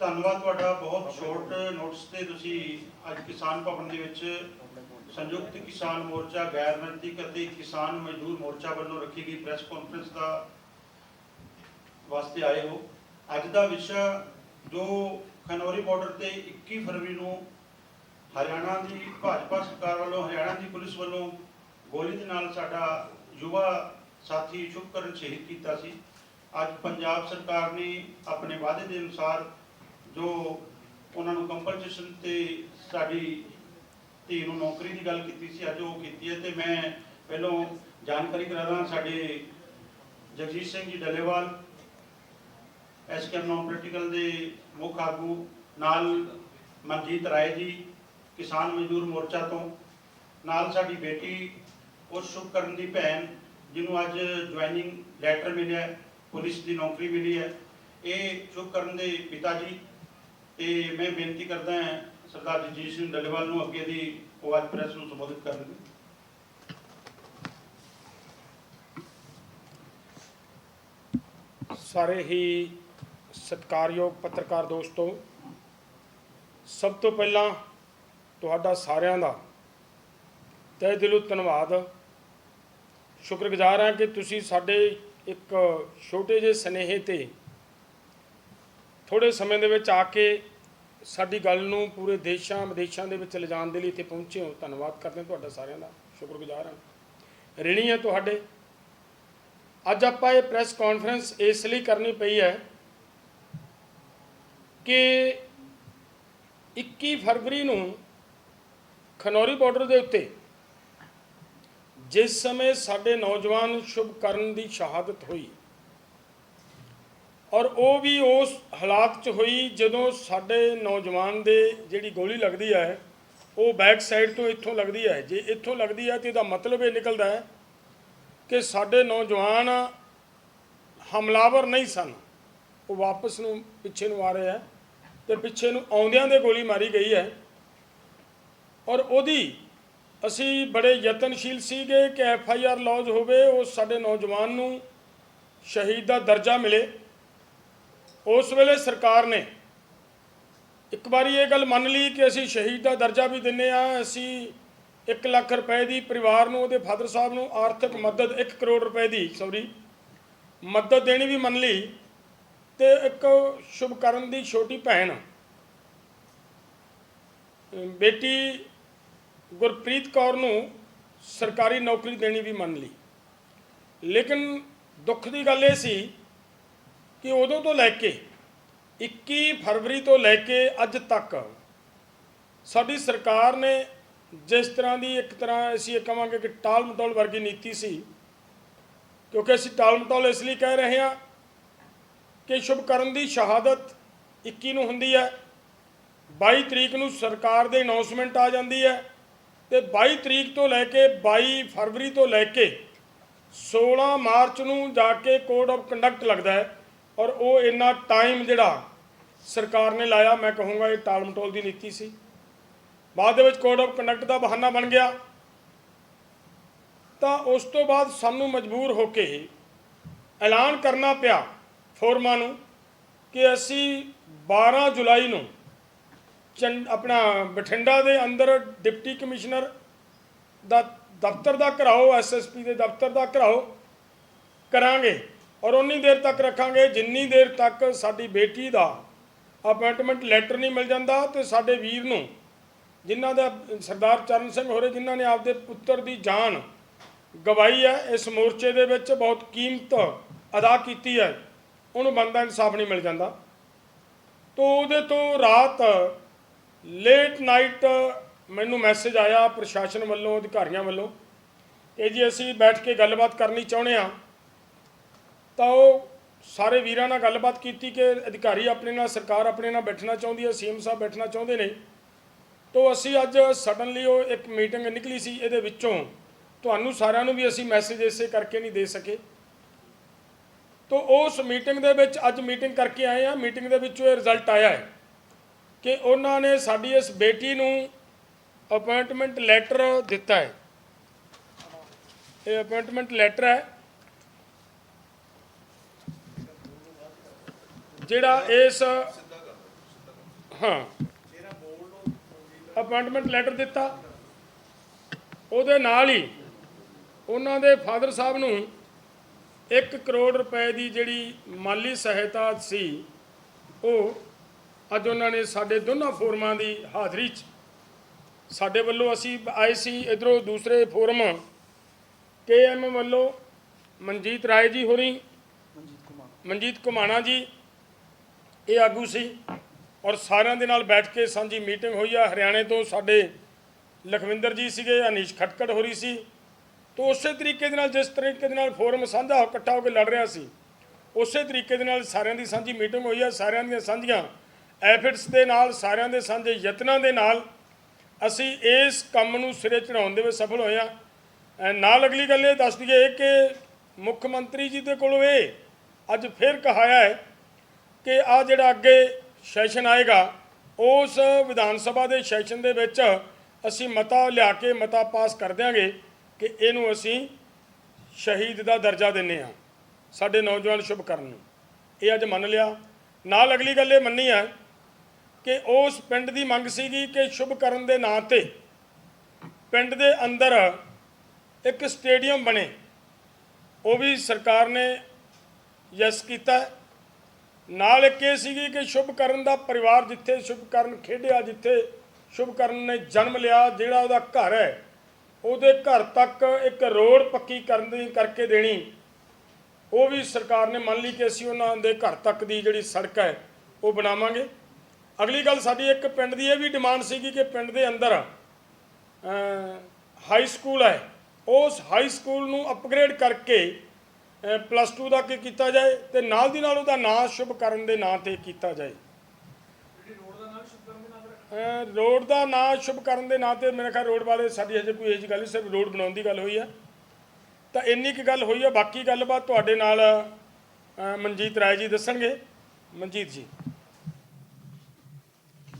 ਧੰਨਵਾਦ ਤੁਹਾਡਾ, ਬਹੁਤ ਸ਼ਾਰਟ ਨੋਟਿਸ ਤੇ ਤੁਸੀਂ ਅੱਜ ਕਿਸਾਨ ਭਵਨ ਦੇ ਵਿੱਚ ਸੰਯੁਕਤ ਕਿਸਾਨ ਮੋਰਚਾ, ਗੈਰ ਨੈਤਿਕ ਅਤੇ ਕਿਸਾਨ ਮਜ਼ਦੂਰ ਮੋਰਚਾ ਵੱਲੋਂ ਰੱਖੀ ਗਈ ਪ੍ਰੈਸ ਕਾਨਫਰੰਸ ਦਾ ਵਾਸਤੇ ਆਏ ਹੋ। ਅੱਜ ਦਾ ਵਿਸ਼ਾ ਜੋ ਖਨੌਰੀ ਬਾਰਡਰ ਤੇ 21 ਫਰਵਰੀ ਨੂੰ ਹਰਿਆਣਾ ਦੀ ਭਾਜਪਾ ਸਰਕਾਰ ਵੱਲੋਂ, ਹਰਿਆਣਾ ਦੀ ਪੁਲਿਸ ਵੱਲੋਂ ਗੋਲੀ ਦੇ ਨਾਲ ਸਾਡਾ ਯੁਵਾ ਸਾਥੀ ਸ਼ੁਭਕਰਨ ਸ਼ਹੀਦ ਕੀਤਾ ਸੀ। ਅੱਜ ਪੰਜਾਬ ਸਰਕਾਰ ਨੇ ਆਪਣੇ ਵਾਅਦੇ ਦੇ ਅਨੁਸਾਰ ਜੋ ਉਹਨਾਂ ਨੂੰ ਕੰਪਨਸੇਸ਼ਨ ਤੇ ਸਾਡੀ ਧੀ ਨੂੰ ਨੌਕਰੀ ਦੀ ਗੱਲ ਕੀਤੀ ਸੀ, ਅੱਜ ਉਹ ਕੀਤੀ ਹੈ ਤੇ ਮੈਂ ਪਹਿਲੋਂ ਜਾਣਕਾਰੀ ਕਰਾਦਾ ਸਾਡੇ Jagjit Singh ji Dallewal SKM non political ਦੇ ਮੁੱਖ ਆਗੂ, ਨਾਲ ਮਨਜੀਤ ਰਾਏ ਜੀ, ਕਿਸਾਨ ਮਜ਼ਦੂਰ ਮੋਰਚਾ ਤੋਂ, ਨਾਲ ਸਾਡੀ ਬੇਟੀ ਉਸ ਸ਼ੁਭਕਰਨ ਦੀ ਭੈਣ, ਜਿਹਨੂੰ ਅੱਜ ਜੁਆਇਨਿੰਗ ਲੈਟਰ ਮਿਲਿਆ ਪੁਲਿਸ ਦੀ ਨੌਕਰੀ ਮਿਲੀ ਹੈ। ਇਹ ਸ਼ੁਭਕਰਨ ਦੇ ਪਿਤਾ ਜੀ ਤੇ ਮੈਂ ਬੇਨਤੀ ਕਰਦਾ ਹਾਂ ਸਰਦਾਰ ਜਗਜੀਤ ਸਿੰਘ ਡੱਲੇਵਾਲ ਨੂੰ ਅੱਗੇ ਦੀ ਉਹ ਅੱਜ ਪ੍ਰੈਸ ਨੂੰ ਸੰਬੋਧਿਤ ਕਰਨ ਸਾਰੇ ਹੀ ਸਤਿਕਾਰਯੋਗ ਪੱਤਰਕਾਰ ਦੋਸਤੋ, ਸਭ ਤੋਂ ਪਹਿਲਾਂ ਤੁਹਾਡਾ ਸਾਰਿਆਂ ਦਾ ਤਹਿ ਦਿਲੋਂ ਧੰਨਵਾਦ। ਸ਼ੁਕਰਗੁਜ਼ਾਰ ਹਾਂ ਕਿ ਤੁਸੀਂ ਸਾਡੇ ਇੱਕ ਛੋਟੇ ਜਿਹੇ ਸਨੇਹੇ ਤੇ ਥੋੜੇ ਸਮੇਂ ਦੇ ਵਿੱਚ ਆ ਕੇ ਸਾਡੀ ਗੱਲ ਨੂੰ ਪੂਰੇ ਦੇਸ਼ਾਂ, ਵਿਦੇਸ਼ਾਂ ਦੇ ਵਿੱਚ ਲਿਜਾਣ ਦੇ ਲਈ ਇੱਥੇ ਪਹੁੰਚੇ ਹੋ। ਧੰਨਵਾਦ ਕਰਦੇ ਹਾਂ ਤੁਹਾਡਾ ਸਾਰਿਆਂ ਦਾ। ਸ਼ੁਕਰਗੁਜ਼ਾਰ ਹਾਂ। ਰਿਣੀ ਹੈ ਤੁਹਾਡੇ। ਅੱਜ ਆਪਾਂ ਇਹ ਪ੍ਰੈਸ ਕਾਨਫਰੰਸ ਇਸ ਲਈ ਕਰਨੀ ਪਈ ਹੈ ਕਿ 21 ਫਰਵਰੀ ਨੂੰ ਖਨੌਰੀ ਬਾਰਡਰ ਦੇ ਉੱਤੇ ਜਿਸ ਸਮੇਂ ਸਾਡੇ ਨੌਜਵਾਨ ਸ਼ੁਭ ਕਰਨ ਦੀ ਸ਼ਹਾਦਤ ਹੋਈ ਔਰ ਉਹ ਵੀ ਉਸ ਹਾਲਾਤ 'ਚ ਹੋਈ ਜਦੋਂ ਸਾਡੇ ਨੌਜਵਾਨ ਦੇ ਜਿਹੜੀ ਗੋਲੀ ਲੱਗਦੀ ਹੈ, ਉਹ ਬੈਕ ਸਾਈਡ ਤੋਂ ਇੱਥੋਂ ਲੱਗਦੀ ਹੈ। ਜੇ ਇੱਥੋਂ ਲੱਗਦੀ ਹੈ ਤੇ ਇਹਦਾ ਮਤਲਬ ਇਹ ਨਿਕਲਦਾ ਹੈ ਕਿ ਸਾਡੇ ਨੌਜਵਾਨ ਹਮਲਾਵਰ ਨਹੀਂ ਸਨ। ਉਹ ਵਾਪਸ ਨੂੰ ਪਿੱਛੇ ਨੂੰ ਆ ਰਹੇ ਹੈ ਤੇ ਪਿੱਛੇ ਨੂੰ ਆਉਂਦਿਆਂ ਦੇ ਗੋਲੀ ਮਾਰੀ ਗਈ ਹੈ। ਔਰ ਉਹਦੀ ਅਸੀਂ ਬੜੇ ਯਤਨਸ਼ੀਲ ਸੀਗੇ ਕਿ ਐਫ ਆਈ ਆਰ ਲੌਜ ਹੋਵੇ, ਉਹ ਸਾਡੇ ਨੌਜਵਾਨ ਨੂੰ ਸ਼ਹੀਦ ਦਾ ਦਰਜਾ ਮਿਲੇ। ਉਸ ਵੇਲੇ ਸਰਕਾਰ ਨੇ ਇੱਕ ਵਾਰੀ ਇਹ ਗੱਲ ਮੰਨ ਲਈ ਕਿ ਅਸੀਂ ਸ਼ਹੀਦ ਦਾ ਦਰਜਾ ਵੀ ਦਿੰਨੇ ਆ, ਅਸੀਂ 1 ਲੱਖ ਰੁਪਏ ਦੀ ਪਰਿਵਾਰ ਨੂੰ, ਉਹਦੇ ਫਾਦਰ ਸਾਹਿਬ ਨੂੰ ਆਰਥਿਕ ਮਦਦ 1 ਕਰੋੜ ਰੁਪਏ ਦੀ ਸੌਰੀ ਮਦਦ ਦੇਣੀ ਵੀ ਮੰਨ ਲਈ ਤੇ ਇੱਕ ਸ਼ੁਭਕਰਨ ਦੀ ਛੋਟੀ ਭੈਣ, ਬੇਟੀ ਗੁਰਪ੍ਰੀਤ ਕੌਰ ਨੂੰ ਸਰਕਾਰੀ ਨੌਕਰੀ ਦੇਣੀ ਵੀ ਮੰਨ ਲਈ। ਲੇਕਿਨ ਦੁੱਖ ਦੀ ਗੱਲ ਇਹ ਸੀ ਕਿ ਉਦੋਂ ਤੋਂ ਲੈ ਕੇ 21 ਫਰਵਰੀ ਤੋਂ ਲੈ ਕੇ ਅੱਜ ਤੱਕ ਸਾਡੀ ਸਰਕਾਰ ਨੇ ਜਿਸ ਤਰ੍ਹਾਂ ਦੀ ਇੱਕ ਤਰ੍ਹਾਂ ਅਸੀਂ ਇਹ ਕਹਾਂਗੇ ਕਿ ਟਾਲ ਮਟੋਲ ਵਰਗੀ ਨੀਤੀ ਸੀ, ਕਿਉਂਕਿ ਅਸੀਂ ਟਾਲ ਮਟੋਲ ਇਸ ਲਈ ਕਹਿ ਰਹੇ ਹਾਂ ਕਿ ਸ਼ੁਭਕਰਨ ਦੀ ਸ਼ਹਾਦਤ 21 ਨੂੰ ਹੁੰਦੀ ਹੈ 22 ਤਰੀਕ ਨੂੰ ਸਰਕਾਰ ਦੇ ਅਨਾਉਂਸਮੈਂਟ ਆ ਜਾਂਦੀ ਹੈ ਤੇ 22 ਤਰੀਕ ਤੋਂ ਲੈ ਕੇ 22 ਫਰਵਰੀ ਤੋਂ ਲੈ ਕੇ 16 ਮਾਰਚ ਨੂੰ ਜਾ ਕੇ ਕੋਡ ਆਫ ਕੰਡਕਟ ਲੱਗਦਾ ਹੈ। ਔਰ ਉਹ ਇੰਨਾ ਟਾਈਮ ਜਿਹੜਾ ਸਰਕਾਰ ਨੇ ਲਾਇਆ, ਮੈਂ ਕਹੂੰਗਾ ਇਹ ਟਾਲ ਮਟੋਲ ਦੀ ਨੀਤੀ ਸੀ। ਬਾਅਦ ਦੇ ਵਿੱਚ ਕੋਡ ਆਫ ਕੰਡਕਟ ਦਾ ਬਹਾਨਾ ਬਣ ਗਿਆ। ਤਾਂ ਉਸ ਤੋਂ ਬਾਅਦ ਸਾਨੂੰ ਮਜਬੂਰ ਹੋ ਕੇ ਐਲਾਨ ਕਰਨਾ ਪਿਆ ਫੋਰਮਾਂ ਨੂੰ ਕਿ ਅਸੀਂ 12 ਜੁਲਾਈ ਨੂੰ ਚੰ, ਆਪਣਾ ਬਠਿੰਡਾ ਦੇ ਅੰਦਰ ਡਿਪਟੀ ਕਮਿਸ਼ਨਰ ਦਾ ਦਫ਼ਤਰ ਦਾ ਘਰਾਓ ਐਸਐਸਪੀ ਦੇ ਦਫ਼ਤਰ ਦਾ ਘਰਾਓ ਕਰਾਂਗੇ। ਔਰ ਉਨੀ ਦੇਰ ਤੱਕ ਰੱਖਾਂਗੇ। ਜਿੰਨੀ ਦੇਰ ਤੱਕ ਸਾਡੀ ਬੇਟੀ ਦਾ ਅਪਾਇੰਟਮੈਂਟ ਲੈਟਰ ਨਹੀਂ ਮਿਲ ਜਾਂਦਾ ਤੇ ਸਾਡੇ ਵੀਰ ਨੂੰ, ਜਿਨ੍ਹਾਂ ਦਾ ਸਰਦਾਰ ਚਰਨ ਸਿੰਘ ਹੋਰੇ, ਜਿਨ੍ਹਾਂ ਨੇ ਆਪਦੇ ਪੁੱਤਰ ਦੀ ਜਾਨ ਗਵਾਈ ਹੈ, ਇਸ ਮੋਰਚੇ ਦੇ ਵਿੱਚ ਬਹੁਤ ਕੀਮਤ ਅਦਾ ਕੀਤੀ ਹੈ, ਉਹਨੂੰ ਬੰਦਾ ਇਨਸਾਫ ਨਹੀਂ ਮਿਲ ਜਾਂਦਾ। ਤੋਂ ਉਹਦੇ ਤੋਂ ਰਾਤ ਲੇਟ ਨਾਈਟ ਮੈਨੂੰ ਮੈਸੇਜ ਆਇਆ ਪ੍ਰਸ਼ਾਸਨ ਵੱਲੋਂ, ਅਧਿਕਾਰੀਆਂ ਵੱਲੋਂ ਕਿ ਜੀ ਅਸੀਂ ਬੈਠ ਕੇ ਗੱਲਬਾਤ ਕਰਨੀ ਚਾਹੁੰਦੇ ਆ ਤਾਂ ਉਹ ਸਾਰੇ ਵੀਰਾਂ ਨਾਲ ਗੱਲਬਾਤ ਕੀਤੀ ਕਿ ਅਧਿਕਾਰੀ ਆਪਣੇ ਨਾਲ, ਸਰਕਾਰ ਆਪਣੇ ਨਾਲ ਬੈਠਣਾ ਚਾਹੁੰਦੀ ਹੈ, ਸੀਐਮ ਸਾਹਿਬ ਬੈਠਣਾ ਚਾਹੁੰਦੇ ਨੇ। ਤੋਂ ਅਸੀਂ ਅੱਜ ਸਡਨਲੀ ਉਹ ਇੱਕ ਮੀਟਿੰਗ ਨਿਕਲੀ ਸੀ, ਇਹਦੇ ਵਿੱਚੋਂ। ਤੁਹਾਨੂੰ ਸਾਰਿਆਂ ਨੂੰ ਵੀ ਅਸੀਂ ਮੈਸੇਜ ਇਸੇ ਕਰਕੇ ਨਹੀਂ ਦੇ ਸਕੇ। ਤੋਂ ਉਸ ਮੀਟਿੰਗ ਦੇ ਵਿੱਚ ਅੱਜ ਮੀਟਿੰਗ ਕਰਕੇ ਆਏ ਆ ਮੀਟਿੰਗ ਦੇ ਵਿੱਚੋਂ ਇਹ ਰਿਜ਼ਲਟ ਆਇਆ ਹੈ ਕਿ ਉਹਨਾਂ ਨੇ ਸਾਡੀ ਇਸ ਬੇਟੀ ਨੂੰ ਅਪਾਇੰਟਮੈਂਟ ਲੈਟਰ ਦਿੱਤਾ ਹੈ। ਇਹ ਅਪਾਇੰਟਮੈਂਟ ਲੈਟਰ ਹੈ। ਜਿਹੜਾ ਇਸ ਹਾਂ। ਅਪਾਇੰਟਮੈਂਟ ਲੈਟਰ ਦਿੱਤਾ। ਉਹਦੇ ਨਾਲ ਹੀ ਉਹਨਾਂ ਦੇ ਫਾਦਰ ਸਾਹਿਬ ਨੂੰ 1 ਕਰੋੜ ਰੁਪਏ ਦੀ ਜਿਹੜੀ ਮਾਲੀ ਸਹਾਇਤਾ ਸੀ ਉਹ ਅੱਜ ਉਹਨਾਂ ਨੇ ਸਾਡੇ ਦੋਨਾਂ ਫੋਰਮਾਂ ਦੀ ਹਾਜ਼ਰੀ 'ਚ। ਸਾਡੇ ਵੱਲੋਂ ਅਸੀਂ ਆਏ ਸੀ ਇਧਰੋਂ ਦੂਸਰੇ ਫੋਰਮ। ਕੇਐਮ ਵੱਲੋਂ ਮਨਜੀਤ ਰਾਏ ਜੀ ਹੋਰੀ ਮਨਜੀਤ ਕੁਮਾਣਾ ਜੀ ਇਹ ਆਗੂ ਸੀ ਔਰ ਸਾਰਿਆਂ ਦੇ ਨਾਲ ਬੈਠ ਕੇ ਸਾਂਝੀ ਮੀਟਿੰਗ ਹੋਈ ਆ। ਹਰਿਆਣੇ ਤੋਂ ਸਾਡੇ ਲਖਵਿੰਦਰ ਜੀ ਸੀਗੇ, ਅਨੀਸ਼ ਖਟਕੜ ਹੋ ਰਹੀ ਸੀ। ਤੋਂ ਉਸੇ ਤਰੀਕੇ ਦੇ ਨਾਲ, ਜਿਸ ਤਰੀਕੇ ਦੇ ਨਾਲ ਫੋਰਮ ਸਾਂਝਾ ਹੋ, ਇਕੱਠਾ ਹੋ ਕੇ ਲੜ ਰਿਹਾ ਸੀ, ਉਸੇ ਤਰੀਕੇ ਦੇ ਨਾਲ ਸਾਰਿਆਂ ਦੀ ਸਾਂਝੀ ਮੀਟਿੰਗ ਹੋਈ ਆ। ਸਾਰਿਆਂ ਦੀਆਂ ਸਾਂਝੀਆਂ ਐਫਰਟਸ ਦੇ ਨਾਲ, ਸਾਰਿਆਂ ਦੇ ਸਾਂਝੇ ਯਤਨਾਂ ਦੇ ਨਾਲ ਅਸੀਂ ਇਸ ਕੰਮ ਨੂੰ ਸਿਰੇ ਚੜਾਉਣ ਦੇ ਵਿੱਚ ਸਫਲ ਹੋਏ ਆ। ਨਾਲ ਅਗਲੀ ਗੱਲ ਇਹ ਦੱਸ ਦਈਏ ਕਿ ਮੁੱਖ ਮੰਤਰੀ ਜੀ ਦੇ ਕੋਲੋਂ ਇਹ ਅੱਜ ਫਿਰ ਕਹਾਇਆ ਹੈ ਕਿ ਆ ਜਿਹੜਾ ਅੱਗੇ ਸੈਸ਼ਨ ਆਏਗਾ, ਉਸ ਵਿਧਾਨ ਸਭਾ ਦੇ ਸੈਸ਼ਨ ਦੇ ਵਿੱਚ ਅਸੀਂ ਮਤਾ ਲਿਆ ਕੇ ਮਤਾ ਪਾਸ ਕਰ ਦਿਆਂਗੇ ਕਿ ਇਹਨੂੰ ਅਸੀਂ ਸ਼ਹੀਦ ਦਾ ਦਰਜਾ ਦਿੰਨੇ ਆ, ਸਾਡੇ ਨੌਜਵਾਨ ਸ਼ੁਭ ਕਰਨ ਨੂੰ। ਇਹ ਅੱਜ ਮੰਨ ਲਿਆ। ਨਾਲ ਅਗਲੀ ਗੱਲ ਇਹ ਮੰਨੀ ਹੈ ਕਿ ਉਸ ਪਿੰਡ ਦੀ ਮੰਗ ਸੀਗੀ ਕਿ ਸ਼ੁਭ ਕਰਨ ਦੇ ਨਾਂ ਤੇ ਪਿੰਡ ਦੇ ਅੰਦਰ ਇੱਕ ਸਟੇਡੀਅਮ ਬਣੇ। ਉਹ ਵੀ ਸਰਕਾਰ ਨੇ ਯੈਸ ਕੀਤਾ। ਨਾਲ ਇੱਕ ਇਹ ਸੀਗੀ ਕਿ ਸ਼ੁਭ ਕਰਨ ਦਾ ਪਰਿਵਾਰ ਜਿੱਥੇ ਸ਼ੁਭ ਕਰਨ ਖੇਡਿਆ, ਜਿੱਥੇ ਸ਼ੁਭ ਕਰਨ ਨੇ ਜਨਮ ਲਿਆ, ਜਿਹੜਾ ਉਹਦਾ ਘਰ ਹੈ, ਉਹਦੇ ਘਰ ਤੱਕ ਇੱਕ ਰੋਡ ਪੱਕੀ ਕਰਨ ਦੀ ਕਰਕੇ ਦੇਣੀ। ਉਹ ਵੀ ਸਰਕਾਰ ਨੇ ਮੰਨ ਲਈ ਕਿ ਅਸੀਂ ਉਹਨਾਂ ਦੇ ਘਰ ਤੱਕ ਦੀ ਜਿਹੜੀ ਸੜਕ ਹੈ, ਉਹ ਬਣਾਵਾਂਗੇ। ਅਗਲੀ ਗੱਲ ਸਾਡੀ ਇੱਕ ਪਿੰਡ ਦੀ ਇਹ ਵੀ ਡਿਮਾਂਡ ਸੀਗੀ ਕਿ ਪਿੰਡ ਦੇ ਅੰਦਰ ਹਾਈ ਸਕੂਲ ਹੈ। ਉਸ ਹਾਈ ਸਕੂਲ ਨੂੰ ਅਪਗ੍ਰੇਡ ਕਰਕੇ ਪਲੱਸ 2 ਦਾ ਕੀ ਕੀਤਾ ਜਾਏ ਤੇ ਨਾਲ ਦੀ ਨਾਲ ਉਹਦਾ ਨਾਂ ਸ਼ੁਭ ਕਰਨ ਦੇ ਨਾਂ ਤੇ ਕੀਤਾ ਜਾਏ। ਰੋਡ ਦਾ ਨਾਂ ਸ਼ੁਭ ਕਰਨ ਦੇ ਨਾਂ ਤੇ ਮੇਰੇ ਖਿਆਲ ਰੋਡ ਵਾਲੇ ਸਾਡੀ ਹਜੇ ਕੋਈ ਇਹ ਜਿਹੀ ਗੱਲ ਨਹੀਂ ਸਿਰਫ ਰੋਡ ਬਣਾਉਣ ਦੀ ਗੱਲ ਹੋਈ ਹੈ ਤਾਂ ਇੰਨੀ ਕੀ ਗੱਲ ਹੋਈ ਹੈ ਬਾਕੀ ਗੱਲਬਾਤ ਤੁਹਾਡੇ ਨਾਲ ਮਨਜੀਤ ਰਾਏ ਜੀ ਦੱਸਣਗੇ। ਮਨਜੀਤ ਜੀ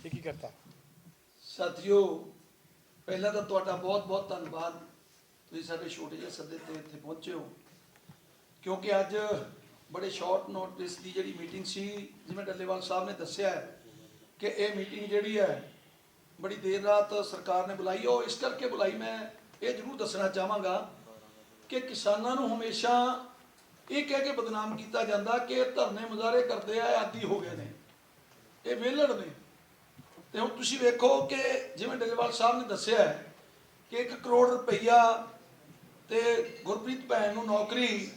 ਇਹ ਕੀ ਕਰਤਾ? ਸਾਥੀਓ ਪਹਿਲਾਂ ਤਾਂ ਤੁਹਾਡਾ ਬਹੁਤ ਬਹੁਤ ਧੰਨਵਾਦ। ਤੁਸੀਂ ਸਾਡੇ ਛੋਟੇ ਜਿਹੇ ਸੱਦੇ ਤੇ ਇੱਥੇ ਪਹੁੰਚੇ ਹੋ। ਕਿਉਂਕਿ ਅੱਜ ਬੜੇ ਸ਼ਾਰਟ ਨੋਟਿਸ ਦੀ ਜਿਹੜੀ ਮੀਟਿੰਗ ਸੀ, ਜਿਵੇਂ ਡੱਲੇਵਾਲ ਸਾਹਿਬ ਨੇ ਦੱਸਿਆ ਹੈ ਕਿ ਇਹ ਮੀਟਿੰਗ ਜਿਹੜੀ ਹੈ, ਬੜੀ ਦੇਰ ਰਾਤ ਸਰਕਾਰ ਨੇ ਬੁਲਾਈ ਉਹ ਇਸ ਕਰਕੇ ਬੁਲਾਈ ਮੈਂ ਇਹ ਜ਼ਰੂਰ ਦੱਸਣਾ ਚਾਹਾਂਗਾ ਕਿ ਕਿਸਾਨਾਂ ਨੂੰ ਹਮੇਸ਼ਾ ਇਹ ਕਹਿ ਕੇ ਬਦਨਾਮ ਕੀਤਾ ਜਾਂਦਾ ਕਿ ਇਹ ਧਰਨੇ ਮੁਜ਼ਾਹਰੇ ਕਰਦੇ ਆ ਆਦੀ ਹੋ ਗਏ ਨੇ, ਇਹ ਵਿਹਲੜ ਨੇ। ਤੇ ਹੁਣ ਤੁਸੀਂ ਵੇਖੋ ਕਿ ਜਿਵੇਂ ਡੱਲੇਵਾਲ ਸਾਹਿਬ ਨੇ ਦੱਸਿਆ ਕਿ 1 ਕਰੋੜ ਰੁਪਈਆ ਤੇ ਗੁਰਪ੍ਰੀਤ ਭੈਣ ਨੂੰ ਨੌਕਰੀ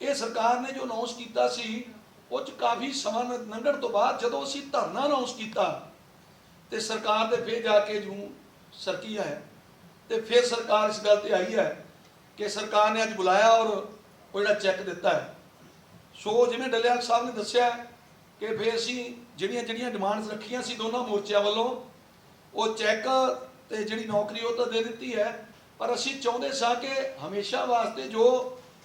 ਇਹ ਸਰਕਾਰ ਨੇ ਜੋ ਅਨਾਉਂਸ ਕੀਤਾ ਸੀ, ਉਹ ਚ ਕਾਫੀ ਸਮਾਂ ਲੰਘਣ ਤੋਂ ਬਾਅਦ ਜਦੋਂ ਅਸੀਂ ਧਰਨਾ ਅਨਾਉਂਸ ਕੀਤਾ, ਤੇ ਸਰਕਾਰ ਦੇ ਫੇਰ ਜਾ ਕੇ ਜੂ ਸਰਕੀ ਹੈ, ਤੇ ਫਿਰ ਸਰਕਾਰ ਇਸ ਗੱਲ ਤੇ ਆਈ ਹੈ ਕਿ ਸਰਕਾਰ ਨੇ ਅੱਜ ਬੁਲਾਇਆ ਔਰ ਉਹ ਜਿਹੜਾ ਚੈੱਕ ਦਿੱਤਾ ਹੈ। ਸੋ ਜਿਵੇਂ ਡੱਲੇਵਾਲ ਸਾਹਿਬ ਨੇ ਦੱਸਿਆ ਕਿ ਫਿਰ ਅਸੀਂ ਜਿਹੜੀਆਂ ਜਿਹੜੀਆਂ ਡਿਮਾਂਡਸ ਰੱਖੀਆਂ ਸੀ ਦੋਨਾਂ ਮੋਰਚਿਆਂ ਵੱਲੋਂ, ਉਹ ਚੈੱਕ ਤੇ ਜਿਹੜੀ ਨੌਕਰੀ ਉਹ ਤਾਂ ਦੇ ਦਿੱਤੀ ਹੈ, ਪਰ ਅਸੀਂ ਚਾਹੁੰਦੇ ਸਾਂ ਕਿ ਹਮੇਸ਼ਾ ਵਾਸਤੇ ਜੋ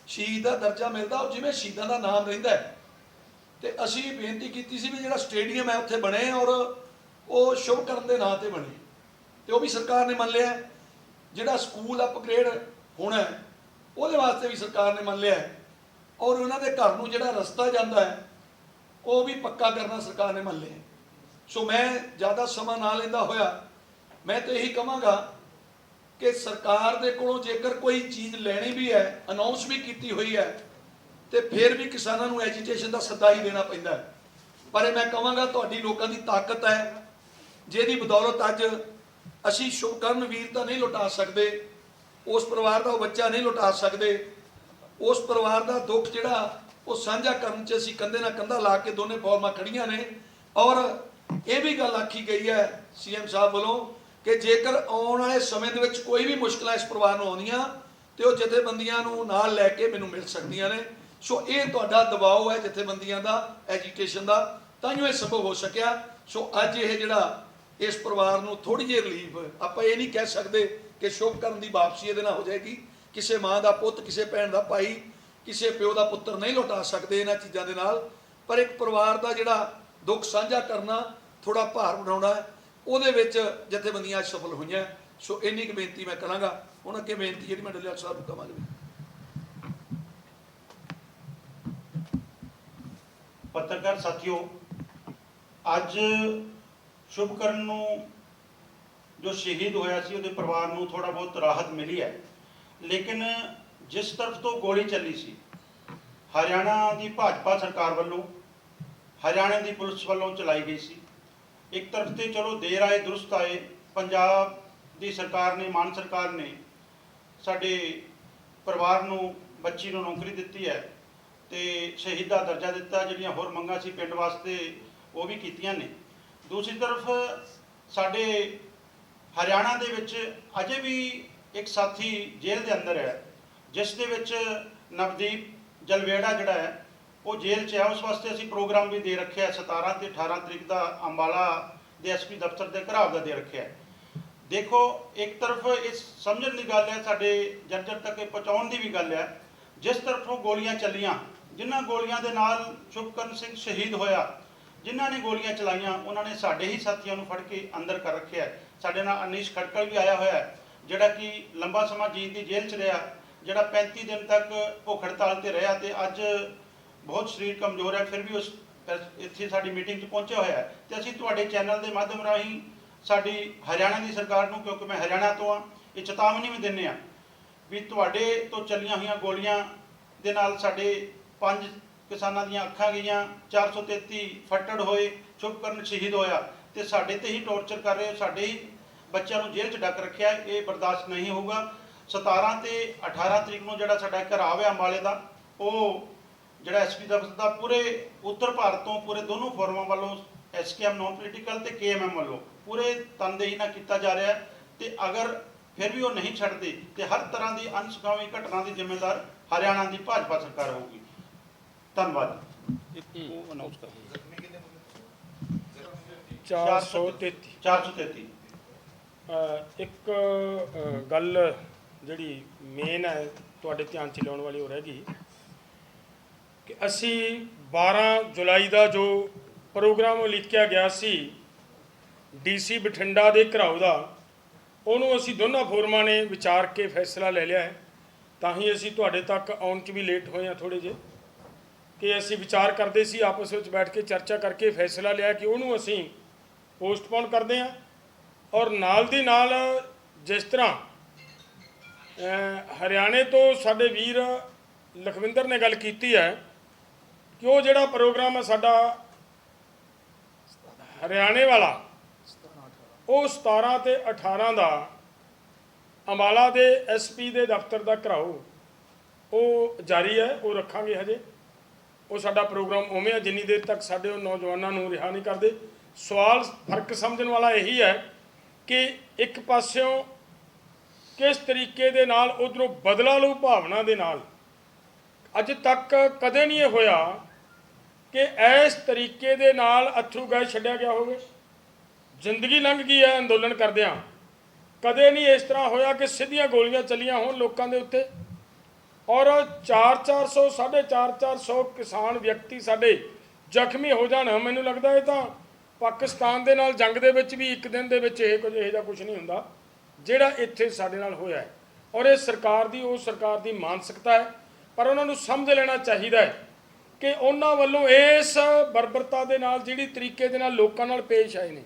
ਸ਼ਹੀਦ ਦਾ ਦਰਜਾ ਮਿਲਦਾ ਉਹ ਜਿਵੇਂ ਸ਼ਹੀਦਾਂ ਦਾ ਨਾਮ ਰਹਿੰਦਾ ਹੈ। ਤੇ ਅਸੀਂ ਬੇਨਤੀ ਕੀਤੀ ਸੀ ਵੀ ਜਿਹੜਾ ਸਟੇਡੀਅਮ ਹੈ ਉੱਥੇ ਬਣੇ ਔਰ ਉਹ ਸ਼ੁਭ ਕਰਨ ਦੇ ਨਾਂ ਤੇ ਬਣੇ। ਤੇ ਉਹ ਵੀ ਸਰਕਾਰ ਨੇ ਮੰਨ ਲਿਆ ਜਿਹੜਾ ਸਕੂਲ ਅਪਗ੍ਰੇਡ ਹੋਣਾ ਉਹਦੇ ਵਾਸਤੇ ਵੀ ਸਰਕਾਰ ਨੇ ਮੰਨ ਲਿਆ ਔਰ ਉਹਨਾਂ ਦੇ ਘਰ ਨੂੰ ਜਿਹੜਾ ਰਸਤਾ ਜਾਂਦਾ ਹੈ, ਉਹ ਵੀ ਪੱਕਾ ਕਰਨਾ ਸਰਕਾਰ ਨੇ ਮੰਨ ਲਿਆ ਸੋ ਮੈਂ ਜ਼ਿਆਦਾ ਸਮਾਂ ਨਾ ਲੈਂਦਾ ਹੋਇਆ, ਮੈਂ ਤਾਂ ਇਹੀ ਕਹਾਂਗਾ ਕਿ ਸਰਕਾਰ ਦੇ ਕੋਲੋਂ ਜੇਕਰ ਕੋਈ ਚੀਜ਼ ਲੈਣੀ ਵੀ ਹੈ ਅਨਾਉਂਸ ਵੀ ਕੀਤੀ ਹੋਈ ਹੈ, ਤੇ ਫਿਰ ਵੀ ਕਿਸਾਨਾਂ ਨੂੰ ਐਜੀਟੇਸ਼ਨ ਦਾ ਸੱਦਾ ਹੀ ਦੇਣਾ ਪੈਂਦਾ ਹੈ। ਪਰ ਇਹ ਮੈਂ ਕਹਾਂਗਾ, ਤੁਹਾਡੀ ਲੋਕਾਂ ਦੀ ਤਾਕਤ ਹੈ, ਜਿਹਦੀ ਬਦੌਲਤ ਅੱਜ ਅਸੀਂ ਸ਼ੁਭਕਰਨ ਵੀਰ ਤਾਂ ਨਹੀਂ ਲੁਟਾ ਸਕਦੇ, ਉਸ ਪਰਿਵਾਰ ਦਾ ਉਹ ਬੱਚਾ ਨਹੀਂ ਲੁਟਾ ਸਕਦੇ, ਉਸ ਪਰਿਵਾਰ ਦਾ ਦੁੱਖ ਜਿਹੜਾ ਉਹ ਸਾਂਝਾ ਕਰਨ 'ਚ ਅਸੀਂ ਕੰਧੇ ਨਾਲ ਕੰਧਾ ਲਾ ਕੇ ਦੋਨੇ ਫੋਰਮਾਂ ਖੜੀਆਂ ਨੇ। ਔਰ ਇਹ ਵੀ ਗੱਲ ਆਖੀ ਗਈ ਹੈ ਸੀਐਮ ਸਾਹਿਬ ਵੱਲੋਂ ਕਿ ਜੇਕਰ ਆਉਣ ਵਾਲੇ ਸਮੇਂ ਦੇ ਵਿੱਚ ਕੋਈ ਵੀ ਮੁਸ਼ਕਲਾਂ ਇਸ ਪਰਿਵਾਰ ਨੂੰ ਆਉਂਦੀਆਂ ਤੇ ਉਹ ਜਥੇਬੰਦੀਆਂ ਨੂੰ ਨਾਲ ਲੈ ਕੇ ਮੈਨੂੰ ਮਿਲ ਸਕਦੀਆਂ ਨੇ। ਸੋ ਇਹ ਤੁਹਾਡਾ ਦਬਾਅ ਹੈ ਜਥੇਬੰਦੀਆਂ ਦਾ ਐਜੀਟੇਸ਼ਨ ਦਾ। ਤਾਂ ਜੋ ਇਹ ਸੰਭਵ ਹੋ ਸਕਿਆ। ਸੋ ਅੱਜ ਇਹ ਜਿਹੜਾ ਇਸ ਪਰਿਵਾਰ ਨੂੰ ਥੋੜੀ ਜਿਹੀ ਰਿਲੀਫ ਆਪਾਂ ਇਹ ਨਹੀਂ ਕਹਿ ਸਕਦੇ ਕਿ ਸ਼ੁਭ ਕਰਨ ਦੀ ਵਾਪਸੀ ਇਹਦੇ ਨਾਲ ਹੋ ਜਾਏਗੀ। ਕਿਸੇ ਮਾਂ ਦਾ ਪੁੱਤ, ਕਿਸੇ ਭੈਣ ਦਾ ਭਾਈ, ਕਿਸੇ ਪਿਓ ਦਾ ਪੁੱਤਰ ਨਹੀਂ ਲੁਟਾ ਸਕਦੇ ਇਹਨਾਂ ਚੀਜ਼ਾਂ ਦੇ ਨਾਲ। ਪਰ ਇੱਕ ਪਰਿਵਾਰ ਦਾ ਜਿਹੜਾ ਦੁੱਖ ਸਾਂਝਾ ਕਰਨਾ ਥੋੜਾ ਭਾਰ ਬਣਾਉਣਾ ਉਹਦੇ ਵਿੱਚ ਜਥੇਬੰਦੀਆਂ ਸਫਲ ਹੋਈਆਂ। ਸੋ ਇੰਨੀ ਕੁ ਬੇਨਤੀ ਮੈਂ ਕਰਾਂਗਾ। ਹੁਣ ਅੱਗੇ ਬੇਨਤੀ ਜਿਹੜੀ ਮੈਂ ਡੱਲੇਵਾਲ ਸਾਹਿਬ ਨੂੰ ਕਵਾਂਗਾ ਪੱਤਰਕਾਰ ਸਾਥੀਓ, ਅੱਜ ਸ਼ੁਭਕਰਨ ਨੂੰ ਜੋ ਸ਼ਹੀਦ ਹੋਇਆ ਸੀ, ਉਹਦੇ ਪਰਿਵਾਰ ਨੂੰ ਥੋੜਾ ਬਹੁਤ ਰਾਹਤ ਮਿਲੀ ਹੈ। ਲੇਕਿਨ ਜਿਸ ਤਰਫ ਤੋਂ ਗੋਲੀ ਚੱਲੀ ਸੀ, ਹਰਿਆਣਾ ਦੀ ਭਾਜਪਾ ਸਰਕਾਰ ਵੱਲੋਂ, ਹਰਿਆਣਾ ਦੀ ਪੁਲਿਸ ਵੱਲੋਂ ਚਲਾਈ ਗਈ ਸੀ। ਇੱਕ ਤਰਫ ਤੇ ਚਲੋ ਦੇਰ ਆਏ ਦਰੁਸਤ ਆਏ, ਪੰਜਾਬ ਦੀ ਸਰਕਾਰ ਨੇ, ਮਾਨ ਸਰਕਾਰ ਨੇ ਸਾਡੇ ਪਰਿਵਾਰ ਨੂੰ, ਬੱਚੀ ਨੂੰ ਨੌਕਰੀ ਦਿੱਤੀ ਹੈ ਤੇ ਸ਼ਹੀਦ ਦਾ ਦਰਜਾ ਦਿੱਤਾ, ਜਿਹੜੀਆਂ ਹੋਰ ਮੰਗਾਂ ਸੀ ਪਿੰਡ ਵਾਸਤੇ ਉਹ ਵੀ ਕੀਤੀਆਂ ਨੇ। ਦੂਸਰੀ ਤਰਫ ਸਾਡੇ ਹਰਿਆਣਾ ਦੇ ਵਿੱਚ ਅਜੇ ਵੀ ਇੱਕ ਸਾਥੀ ਜੇਲ੍ਹ ਦੇ ਅੰਦਰ ਹੈ, ਜਿਸ ਦੇ ਵਿੱਚ ਨਵਦੀਪ ਜਲਵੇੜਾ ਜਿਹੜਾ ਹੈ ਉਹ ਜੇਲ੍ਹ 'ਚ ਹੈ, ਉਸ ਵਾਸਤੇ ਅਸੀਂ ਪ੍ਰੋਗਰਾਮ ਵੀ ਦੇ ਰੱਖਿਆ ਹੈ 17 ਤੇ 18 ਤਰੀਕ ਦਾ ਅੰਬਾਲਾ ਦੇ ਐਸਪੀ ਦਫ਼ਤਰ ਦੇ ਘਰਾਵ ਦਾ ਦੇ ਰੱਖਿਆ ਦੇਖੋ, ਇੱਕ ਤਰਫ ਇਸ ਸਮਝਣ ਦੀ ਗੱਲ ਹੈ, ਸਾਡੇ ਜੱਜਰ ਤੱਕ ਇਹ ਪਹੁੰਚਾਉਣ ਦੀ ਵੀ ਗੱਲ ਹੈ, ਜਿਸ ਤਰਫੋਂ ਗੋਲੀਆਂ ਚੱਲੀਆਂ, ਜਿਨ੍ਹਾਂ ਗੋਲੀਆਂ ਦੇ ਨਾਲ ਸ਼ੁਭਕਰਨ ਸਿੰਘ ਸ਼ਹੀਦ ਹੋਇਆ, ਜਿਨ੍ਹਾਂ ਨੇ ਗੋਲੀਆਂ ਚਲਾਈਆਂ, ਉਹਨਾਂ ਨੇ ਸਾਡੇ ਹੀ ਸਾਥੀਆਂ ਨੂੰ ਫੜ ਕੇ ਅੰਦਰ ਕਰ ਰੱਖਿਆ ਸਾਡੇ ਨਾਲ ਅਨੀਸ਼ ਖੜਕਲ ਵੀ ਆਇਆ ਹੋਇਆ ਜਿਹੜਾ ਕਿ ਲੰਬਾ ਸਮਾਂ ਜੀਤ ਦੀ ਜੇਲ੍ਹ 'ਚ ਰਿਹਾ, ਜਿਹੜਾ 35 ਦਿਨ ਤੱਕ ਭੁੱਖ ਹੜਤਾਲ ਤੇ ਰਿਹਾ ਤੇ ਅੱਜ ਬਹੁਤ ਸਰੀਰ ਕਮਜ਼ੋਰ ਹੈ, ਫਿਰ ਵੀ ਉਸ ਇੱਥੇ ਸਾਡੀ ਮੀਟਿੰਗ 'ਚ ਪਹੁੰਚਿਆ ਹੋਇਆ ਹੈ। ਤੇ ਅਸੀਂ ਤੁਹਾਡੇ ਚੈਨਲ ਦੇ ਮਾਧਿਅਮ ਰਾਹੀਂ ਸਾਡੀ ਹਰਿਆਣਾ ਦੀ ਸਰਕਾਰ ਨੂੰ, ਕਿਉਂਕਿ ਮੈਂ ਹਰਿਆਣਾ ਤੋਂ ਆ ਇਹ ਚੇਤਾਵਨੀ ਵੀ ਦਿੰਨੇ ਆ ਵੀ ਤੁਹਾਡੇ ਤੋਂ ਚੱਲੀਆਂ ਹੋਈਆਂ ਗੋਲੀਆਂ ਦੇ ਨਾਲ ਸਾਡੇ ਪੰਜ ਕਿਸਾਨਾਂ ਦੀਆਂ ਅੱਖਾਂ ਗਈਆਂ 433 ਫੱਟੜ ਹੋਏ ਸ਼ੁਭਕਰਨ ਸ਼ਹੀਦ ਹੋਇਆ ਤੇ ਸਾਡੇ ਤੇ ਹੀ ਟੌਰਚਰ ਕਰ ਰਹੇ ਹੋ, ਸਾਡੇ ਹੀ ਬੱਚਿਆਂ ਨੂੰ ਜੇਲ੍ਹ 'ਚ ਡੱਕ ਰੱਖਿਆ ਇਹ ਬਰਦਾਸ਼ਤ ਨਹੀਂ ਹੋਊਗਾ। 17 ਤੇ 18 ਤਰੀਕ ਨੂੰ ਜਿਹੜਾ ਸਾਡਾ ਘਰਾਵ ਹੈ ਅੰਬਾਲੇ ਦਾ, ਉਹ ਜਿਹੜਾ ਐਸਪੀ ਦਫ਼ਤਰ ਦਾ ਪੂਰੇ ਉੱਤਰ ਭਾਰਤ ਤੋਂ ਪੂਰੇ ਦੋਨੋਂ ਫੋਰਮਾਂ ਵੱਲੋਂ ਐਸਕੇਐਮ ਨਾਨ ਪੋਲੀਟੀਕਲ ਤੇ ਕੇਐਮਐਮ ਵੱਲੋਂ ਪੂਰੇ ਤਨਦੇਹੀ ਨਾਲ ਕੀਤਾ ਜਾ ਰਿਹਾ ਹੈ। ਤੇ ਅਗਰ ਫਿਰ ਵੀ ਉਹ ਨਹੀਂ ਛੱਡਦੇ ਤੇ ਹਰ ਤਰ੍ਹਾਂ ਦੀ ਅਨਸੁਖਾਵੀ ਘਟਨਾ ਦੀ ਜ਼ਿੰਮੇਦਾਰ ਹਰਿਆਣਾ ਦੀ ਭਾਜਪਾ ਸਰਕਾਰ ਹੋਊਗੀ। ਧੰਨਵਾਦ। ਉਹ ਅਨਾਉਂਸ ਕਰ 433 433 ਅ, ਇੱਕ ਗੱਲ ਜਿਹੜੀ ਮੇਨ ਹੈ ਤੁਹਾਡੇ ਧਿਆਨ ਚ ਲਿਆਉਣ ਵਾਲੀ ਉਹ ਰਹਿ ਗਈ। ਕਿ ਅਸੀਂ 12 ਜੁਲਾਈ ਦਾ ਜੋ ਪ੍ਰੋਗਰਾਮ ਉਲੀਕਿਆ ਗਿਆ ਸੀ, ਡੀਸੀ ਬਠਿੰਡਾ ਦੇ ਘਰਾਓ ਦਾ, ਉਹਨੂੰ ਅਸੀਂ ਦੋਨਾਂ ਫੋਰਮਾਂ ਨੇ ਵਿਚਾਰ ਕੇ ਫੈਸਲਾ ਲੈ ਲਿਆ ਹੈ। ਤਾਂ ਹੀ ਅਸੀਂ ਤੁਹਾਡੇ ਤੱਕ ਆਉਣ 'ਚ ਵੀ ਲੇਟ ਹੋਏ ਹਾਂ ਥੋੜੇ ਜਿਹੇ। ਕਿ ਅਸੀਂ ਵਿਚਾਰ ਕਰਦੇ ਸੀ, ਆਪਸ ਵਿੱਚ ਬੈਠ ਕੇ ਚਰਚਾ ਕਰਕੇ ਫੈਸਲਾ ਲਿਆ ਕਿ ਉਹਨੂੰ ਅਸੀਂ ਪੋਸਟਪੋਨ ਕਰਦੇ ਹਾਂ। ਔਰ ਨਾਲ ਦੀ ਨਾਲ ਜਿਸ ਤਰ੍ਹਾਂ ਹਰਿਆਣੇ ਤੋਂ ਸਾਡੇ ਵੀਰ ਲਖਵਿੰਦਰ ਨੇ ਗੱਲ ਕੀਤੀ ਹੈ ਕਿ ਉਹ ਜਿਹੜਾ ਪ੍ਰੋਗਰਾਮ ਹੈ ਸਾਡਾ ਹਰਿਆਣੇ ਵਾਲਾ, ਉਹ 17 ਤੇ 18 ਦਾ ਅੰਬਾਲਾ ਦੇ ਐਸਪੀ ਦੇ ਦਫ਼ਤਰ ਦਾ ਘਰਾਓ ਉਹ ਜਾਰੀ ਹੈ, ਉਹ ਰੱਖਾਂਗੇ ਹਜੇ। ਉਹ ਸਾਡਾ ਪ੍ਰੋਗਰਾਮ ਉਵੇਂ ਆ ਜਿੰਨੀ ਦੇਰ ਤੱਕ ਸਾਡੇ ਉਹ ਨੌਜਵਾਨਾਂ ਨੂੰ ਰਿਹਾ ਨਹੀਂ ਕਰਦੇ। ਸਵਾਲ ਫ਼ਰਕ ਸਮਝਣ ਵਾਲਾ ਇਹੀ ਹੈ ਕਿ ਇੱਕ ਪਾਸਿਓਂ ਕਿਸ ਤਰੀਕੇ ਦੇ ਨਾਲ ਉਧਰੋਂ ਬਦਲਾ ਲੂ ਭਾਵਨਾ ਦੇ ਨਾਲ, ਅੱਜ ਤੱਕ ਕਦੇ ਨਹੀਂ ਇਹ ਹੋਇਆ ਕਿ ਇਸ ਤਰੀਕੇ ਦੇ ਨਾਲ ਅਥਰੂ ਗੈਸ ਛੱਡਿਆ ਗਿਆ ਹੋਵੇ। ਜ਼ਿੰਦਗੀ ਲੰਘ ਗਈ ਹੈ ਅੰਦੋਲਨ ਕਰਦਿਆਂ। ਕਦੇ ਨਹੀਂ ਇਸ ਤਰ੍ਹਾਂ ਹੋਇਆ ਕਿ ਸਿੱਧੀਆਂ ਗੋਲੀਆਂ ਚੱਲੀਆਂ ਹੋਣ ਲੋਕਾਂ ਦੇ ਉੱਤੇ। ਔਰ 4-400 450 ਕਿਸਾਨ ਵਿਅਕਤੀ ਸਾਡੇ ਜ਼ਖਮੀ ਹੋ ਜਾਣ। ਮੈਨੂੰ ਲੱਗਦਾ ਇਹ ਤਾਂ ਪਾਕਿਸਤਾਨ ਦੇ ਨਾਲ ਜੰਗ ਦੇ ਵਿੱਚ ਵੀ ਇੱਕ ਦਿਨ ਦੇ ਵਿੱਚ ਇਹ ਕੁਝ ਇਹੋ ਜਿਹਾ ਕੁਝ ਨਹੀਂ ਹੁੰਦਾ, ਜਿਹੜਾ ਇੱਥੇ ਸਾਡੇ ਨਾਲ ਹੋਇਆ ਹੈ। ਔਰ ਇਹ ਸਰਕਾਰ ਦੀ, ਉਹ ਸਰਕਾਰ ਦੀ ਮਾਨਸਿਕਤਾ ਹੈ, ਪਰ ਉਹਨਾਂ ਨੂੰ ਸਮਝ ਲੈਣਾ ਚਾਹੀਦਾ ਹੈ ਕਿ ਉਹਨਾਂ ਵੱਲੋਂ ਇਸ ਬਰਬਰਤਾ ਦੇ ਨਾਲ, ਜਿਹੜੀ ਤਰੀਕੇ ਦੇ ਨਾਲ ਲੋਕਾਂ ਨਾਲ ਪੇਸ਼ ਆਏ ਨੇ।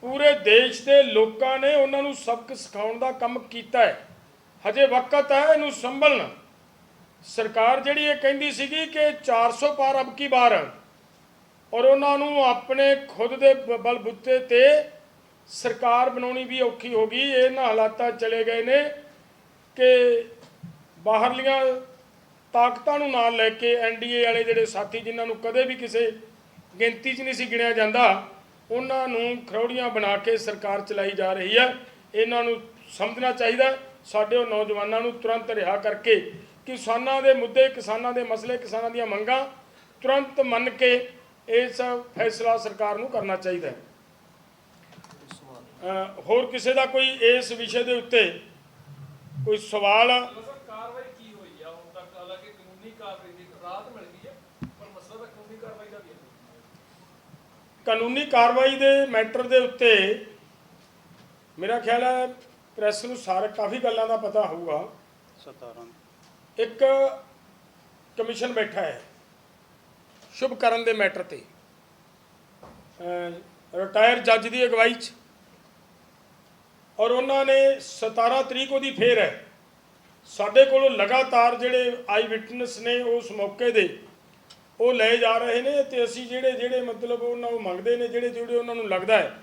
ਪੂਰੇ ਦੇਸ਼ ਦੇ ਲੋਕਾਂ ਨੇ ਉਹਨਾਂ ਨੂੰ ਸਬਕ ਸਿਖਾਉਣ ਦਾ ਕੰਮ ਕੀਤਾ ਹੈ। ਹਜੇ ਵਕਤ ਹੈ ਇਹਨੂੰ ਸੰਭਲਣ। ਸਰਕਾਰ ਜਿਹੜੀ ਇਹ ਕਹਿੰਦੀ ਸੀਗੀ ਕਿ 400 ਪਾਰ ਅਬ ਕੀ ਬਾਰ ਔਰ ਉਹਨਾਂ ਨੂੰ ਆਪਣੇ ਖੁਦ ਦੇ ਬ- ਬਲਬੁੱਤੇ ਤੇ ਸਰਕਾਰ ਬਣਾਉਣੀ ਵੀ ਔਖੀ ਹੋ ਗਈ। ਇਹਨਾਂ ਹਾਲਾਤਾਂ ਚਲੇ ਗਏ ਨੇ ਕਿ ਬਾਹਰਲੀਆਂ ਤਾਕਤਾਂ ਨੂੰ ਨਾਲ ਲੈ ਕੇ ਐਨਡੀਏ ਵਾਲੇ ਜਿਹੜੇ ਸਾਥੀ ਜਿਨ੍ਹਾਂ ਨੂੰ ਕਦੇ ਵੀ ਕਿਸੇ ਗਿਣਤੀ 'ਚ ਨਹੀਂ ਸੀ ਗਿਣਿਆ ਜਾਂਦਾ, ਉਹਨਾਂ ਨੂੰ ਖਰੋੜੀਆਂ ਬਣਾ ਕੇ ਸਰਕਾਰ ਚਲਾਈ ਜਾ ਰਹੀ ਹੈ ਇਹਨਾਂ ਨੂੰ ਸਮਝਣਾ ਚਾਹੀਦਾ, ਸਾਡੇ ਉਹ ਨੌਜਵਾਨਾਂ ਨੂੰ ਤੁਰੰਤ ਰਿਹਾ ਕਰਕੇ ਕਿਸਾਨਾਂ ਦੇ ਮੁੱਦੇ, ਕਿਸਾਨਾਂ ਦੇ ਮਸਲੇ, ਕਿਸਾਨਾਂ ਦੀਆਂ ਮੰਗਾਂ ਤੁਰੰਤ ਮੰਨ ਕੇ ਇਸ ਫੈਸਲਾ ਸਰਕਾਰ ਨੂੰ ਕਰਨਾ ਚਾਹੀਦਾ ਹੈ। ਹੋਰ ਕਿਸੇ ਦਾ ਕੋਈ ਇਸ ਵਿਸ਼ੇ ਦੇ ਉੱਤੇ ਕੋਈ ਸਵਾਲ ਸਰ ਕਾਰਵਾਈ ਕੀ ਹੋਈ ਆ ਹੁਣ ਤੱਕ ਹਾਲਾਂਕਿ ਕਾਨੂੰਨੀ ਕਾਰਵਾਈ ਦੀ ਰਾਹਤ ਮਿਲ ਗਈ ਹੈ ਪਰ ਮਸਲਾ ਤਾਂ ਕਾਨੂੰਨੀ ਕਾਰਵਾਈ ਦਾ ਵੀ ਹੈ ਕਾਨੂੰਨੀ ਕਾਰਵਾਈ ਦੇ ਮੈਟਰ ਦੇ ਉੱਤੇ ਮੇਰਾ ਖਿਆਲ ਹੈ ਪ੍ਰੈਸ ਨੂੰ ਸਾਰੇ ਕਾਫੀ ਗੱਲਾਂ ਦਾ ਪਤਾ ਹੋਊਗਾ। 17 ਇੱਕ ਕਮਿਸ਼ਨ ਬੈਠਾ ਹੈ ਸ਼ੁਭ ਕਰਨ ਦੇ ਮੈਟਰ ਤੇ। ਰਿਟਾਇਰ ਜੱਜ ਦੀ ਅਗਵਾਈ 'ਚ। ਔਰ ਉਹਨਾਂ ਨੇ 17 ਤਰੀਕ ਉਹਦੀ ਫੇਰ ਹੈ। ਸਾਡੇ ਕੋਲੋਂ ਲਗਾਤਾਰ ਜਿਹੜੇ ਆਈ ਵਿਟਨੈਸ ਨੇ ਉਸ ਮੌਕੇ ਦੇ ਉਹ ਲਏ ਜਾ ਰਹੇ ਨੇ ਤੇ ਅਸੀਂ ਜਿਹੜੇ ਜਿਹੜੇ ਮਤਲਬ ਉਹਨਾਂ ਨੂੰ ਮੰਗਦੇ ਨੇ ਜਿਹੜੇ ਜਿਹੜੇ ਉਹਨਾਂ ਨੂੰ ਲੱਗਦਾ ਹੈ